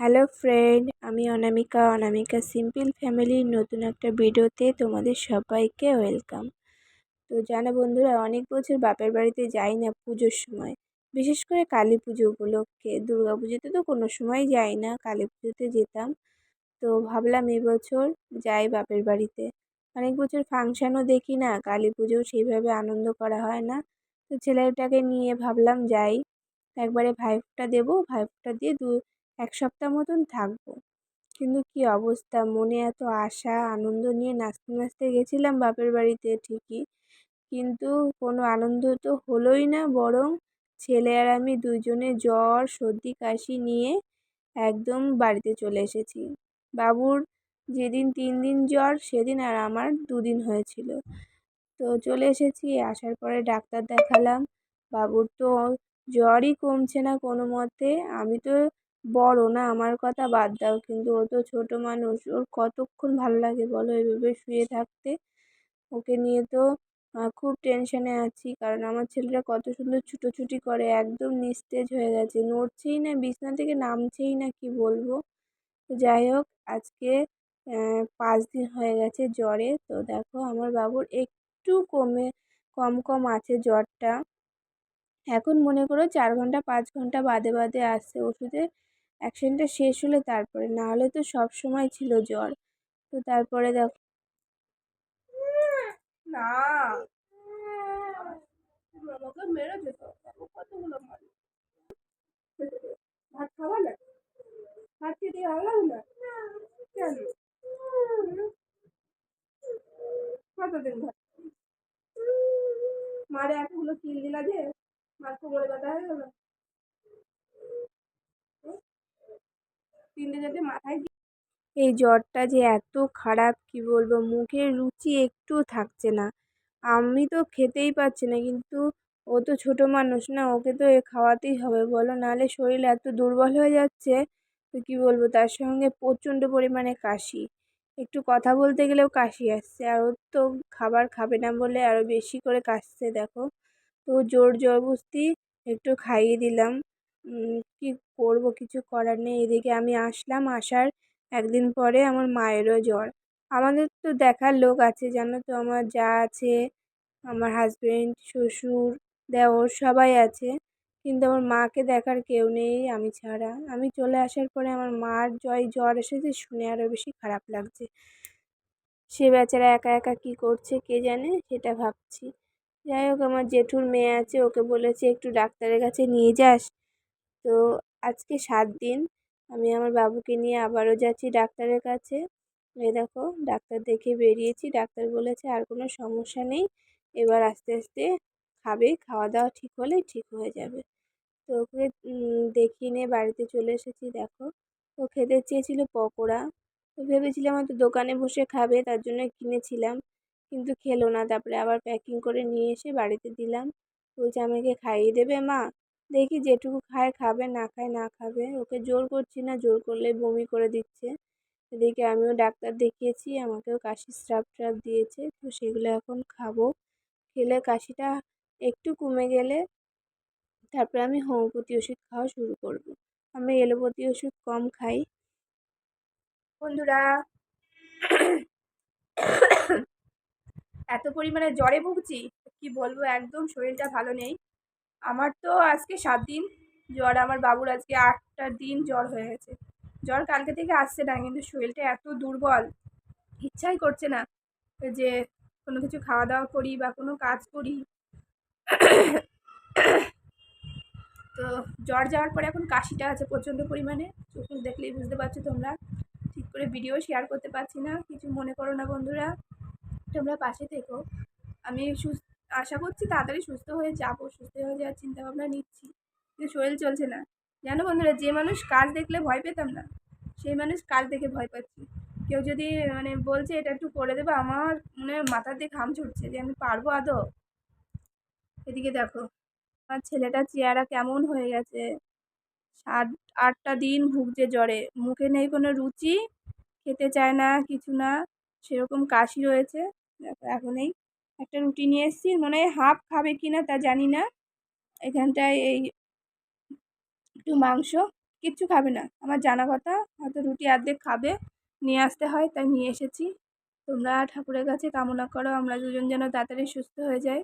Hello friend আমি অনামিকা। অনামিকা simple ফ্যামিলির নতুন একটা ভিডিওতে তোমাদের সবাইকে ওয়েলকাম। তো জানো বন্ধুরা, অনেক বছর বাপের বাড়িতে যাই না পুজোর সময়। বিশেষ করে কালী পুজো উপলক্ষে। দুর্গা পুজোতে তো কোনো সময় যাই না, কালী পুজোতে যেতাম। তো ভাবলাম এবছর যাই বাপের বাড়িতে। অনেক বছর ফাংশানও দেখি না, কালী পুজোও সেইভাবে আনন্দ করা হয় না। তো ছেলেটাকে নিয়ে ভাবলাম যাই। একবারে ভাইফোঁটা দেবো। ভাইফোঁটা দিয়ে দু এক সপ্তাহ মতন থাকব। কিন্তু কী অবস্থা? মনে এত আশা, আনন্দ নিয়ে নাচতে নাচতে গেছিলাম বাপের বাড়িতে ঠিকই। কিন্তু কোনো আনন্দ তো হলোই না, বরং ছেলে আর আমি দুজনে জ্বর, সর্দি, কাশি নিয়ে একদম বাড়িতে চলে এসেছি। বাবুর যেদিন তিন দিন জ্বর, সেদিন আর আমার দুদিন হয়েছিল। তো চলে এসেছি, আসার পরে ডাক্তার দেখালাম। বাবুর তো জ্বরই কমছে না কোনো মতে। আমি তো বড় না, আমার কথা বাদ দাও। কিন্তু ও তো ছোটো মানুষ, ওর কতক্ষণ ভালো লাগে বলো এভাবে শুয়ে থাকতে? ওকে নিয়ে তো খুব টেনশানে আছি, কারণ আমার ছেলেটা কত সুন্দর ছুটোছুটি করে, একদম নিস্তেজ হয়ে গেছে। নড়ছেই না, বিছনা থেকে নামছেই না, কি বলব? তো যাই হোক, আজকে পাঁচ দিন হয়ে গেছে জ্বরে। তো দেখো, আমার বাবুর একটু কমে, কম কম আছে জ্বরটা। এখন মনে করো চার ঘণ্টা, পাঁচ ঘণ্টা বাদে বাদে আসছে। ওষুধের অ্যাকশনটা শেষ হলে তারপরে, না হলে তো সব সময় ছিল জ্বর। তো তারপরে দেখো না। ভাত খাওয়া না? ভাত না? কেন মারে এতগুলো কিল দিলা যে মার কোমরে ব্যথা হয়ে গেল তিনটে যাতে মাথায় এই জ্বরটা যে এত খারাপ, কি বলব? মুখের রুচি একটু থাকছে না। আমি তো খেতেই পাচ্ছি না, কিন্তু ও তো ছোটো মানুষ না, ওকে তো এ খাওয়াতেই হবে, বলো? নাহলে শরীর এত দুর্বল হয়ে যাচ্ছে, তো কী বলব? তার সঙ্গে প্রচণ্ড পরিমাণে কাশি। একটু কথা বলতে গেলেও কাশি আসছে, আর ওর তো খাবার খাবে না বলে আরও বেশি করে কাশছে, দেখো। তো জোর জবরদস্তি একটু খাইয়ে দিলাম। কি করব? কিছু করার নেই। এদিকে আমি আসলাম, আসার একদিন পরে আমার মায়েরও জ্বর। আমাদের তো দেখার লোক আছে, জানো তো? আমার যা আছে, আমার হাজবেন্ড শ্বশুর, দেওর সবাই আছে। কিন্তু আমার মাকে দেখার কেউ নেই, আমি ছাড়া। আমি চলে আসার পরে আমার মার জয় জ্বর এসেছে শুনে আরও বেশি খারাপ লাগছে। সে বেচারা একা একা কী করছে কে জানে? সেটা ভাবছি। যাই হোক, আমার জেঠুর মেয়ে আছে, ওকে বলেছে, একটু ডাক্তারের কাছে নিয়ে যাস। তো আজকে সাত দিন। আমি আমার বাবুকে নিয়ে আবারও যাচ্ছি ডাক্তারের কাছে। এই দেখো, ডাক্তার দেখে বেরিয়েছি। ডাক্তার বলেছে, আর কোনো সমস্যা নেই। এবার আস্তে আস্তে খাবে। খাওয়া দাওয়া ঠিক হলেই ঠিক হয়ে যাবে। তো ওকে দেখিয়ে নিয়ে বাড়িতে চলে এসেছি। দেখো, ও খেতে চেয়েছিল পকোড়া। তো ভেবেছিলাম হয়তো দোকানে বসে খাবে, তার জন্য কিনেছিলাম। কিন্তু খেলো না। তারপরে আবার প্যাকিং করে নিয়ে এসে বাড়িতে দিলাম। বলছে, আমাকে খাইয়ে দেবে মা? দেখি যেটুকু খায় খাবে, না খায় না খাবে। ওকে জোর করছি না, জোর করলে বমি করে দিচ্ছে। এদিকে আমিও ডাক্তার দেখিয়েছি, আমাকেও কাশির স্রাব ট্রাপ দিয়েছে। তো সেগুলো এখন খাব। খেলে কাশিটা একটু কমে গেলে তারপরে আমি হোমিওপ্যাথি ওষুধ খাওয়া শুরু করব। আমি এলোপ্যাথি ওষুধ কম খাই। বন্ধুরা, এত পরিমাণে জ্বরে ভুগছি, কি বলব? একদম শরীরটা ভালো নেই। আমার তো আজকে সাত দিন জ্বর, আমার বাবুর আজকে আটটা দিন জ্বর হয়ে গেছে। জ্বর কালকে থেকে আসছে না, কিন্তু শরীরটা এত দুর্বল, ইচ্ছাই করছে না যে কোনো কিছু খাওয়া দাওয়া করি বা কোনো কাজ করি। তো জ্বর যাওয়ার পরে এখন কাশিটা আছে প্রচণ্ড পরিমাণে, চোখ দেখলেই বুঝতে পারছ তোমরা। ঠিক করে ভিডিও শেয়ার করতে পারছি না, কিছু মনে করো না বন্ধুরা। তোমরা পাশে থেকো। আমি সুস্থ আশা করছি তাড়াতাড়ি সুস্থ হয়ে যাব, সুস্থ হয়ে যাওয়ার চিন্তাভাবনা নিচ্ছি। কিন্তু শরীর চলছে না। জানো বন্ধুরা, যে মানুষ কাজ দেখলে ভয় পেতাম না। সেই মানুষ কাজ দেখে ভয় পাচ্ছি। কেউ যদি মানে বলছে এটা একটু করে দেবে, আমার মানে মাথার দিয়ে ঘাম ছুটছে যে আমি পারব আদৌ? এদিকে দেখো, আমার ছেলেটা চেয়ারা কেমন হয়ে গেছে। সাত, আটটা দিন ভুগছে জ্বরে। মুখে নেই কোনো রুচি, খেতে চায় না, কিছু না, সেরকম কাশি রয়েছে। দেখো, এখন এই একটা রুটি নিয়ে এসেছি। মনে হয় হাফ খাবে কি না তা জানি না। এখানটায় এই একটু মাংস, কিচ্ছু খাবে না। আমার জানা কথা, হয়তো রুটি অর্ধেক খাবে, নিয়ে আসতে হয়, তাই নিয়ে এসেছি। তোমরা ঠাকুরের কাছে কামনা করো, আমরা দুজন যেন তাড়াতাড়ি সুস্থ হয়ে যাই।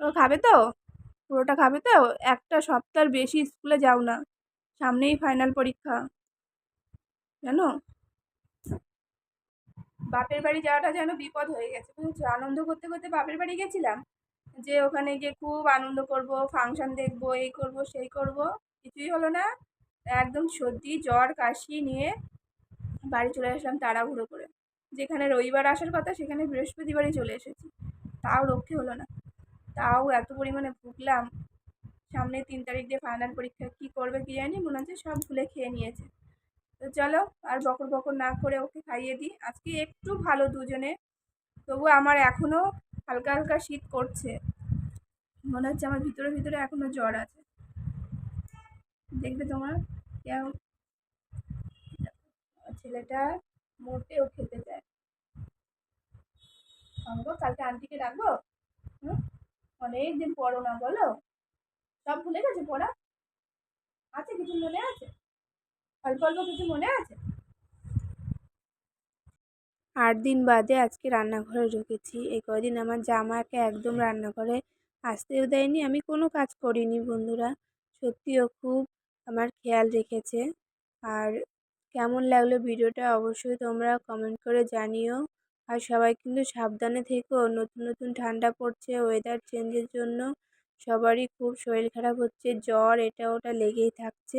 ও খাবে তো? পুরোটা খাবে তো? একটা সপ্তাহর বেশি স্কুলে যাও না। সামনেই ফাইনাল পরীক্ষা। জানো? বাপের বাড়ি যাওয়াটা যেন বিপদ হয়ে গেছে, বুঝেছ? আনন্দ করতে করতে বাপের বাড়ি গেছিলাম, যে ওখানে গিয়ে খুব আনন্দ করব ফাংশন দেখব, এই করব, সেই করব, কিছুই হলো না। একদম সর্দি, জ্বর, কাশি নিয়ে বাড়ি চলে আসলাম তাড়াহুড়ো করে। যেখানে রবিবার আসার কথা, সেখানে বৃহস্পতিবারই চলে এসেছি। তাও রক্ষে হলো না। তাও এত পরিমাণে ভুগলাম। সামনে তিন তারিখ দিয়ে ফাইনাল পরীক্ষা, কী করবে কী জানি, মনে হচ্ছে সব ভুলে খেয়ে নিয়েছে। তো চলো আর বকর বকর না করে ওকে খাইয়ে দিই। আজকে একটু ভালো দুজনে, তবু আমার এখনও হালকা হালকা শীত করছে। মনে হচ্ছে আমার ভিতরে ভিতরে এখনও জ্বর আছে। দেখবে তোমার? কেউ? ছেলেটা মোটেও খেতে চায়। আনব কালকে আন্টিকে ডাকবো? হুম? অনেক দিন পড়ো না, বলো? সব ভুলে গেছে পড়া? আছে কিছু মনে আছে? অল্প অল্প কিছু মনে আছে? আট দিন বাদে আজকে রান্নাঘরে ঢুকেছি। এই কদিন আমার জামাকে একদম রান্নাঘরে আসতেও দেয়নি। আমি কোনো কাজ করিনি বন্ধুরা। সত্যিও খুব আমার খেয়াল রেখেছে। আর কেমন লাগল ভিডিওটা অবশ্যই তোমরা কমেন্ট করে জানিও। আর সবাই কিন্তু সাবধানে থেকো। নতুন নতুন ঠান্ডা পড়ছে ওয়েদার চেঞ্জের জন্য সবারই খুব শরীর খারাপ হচ্ছে, জ্বর, এটা ওটা লেগেই থাকছে।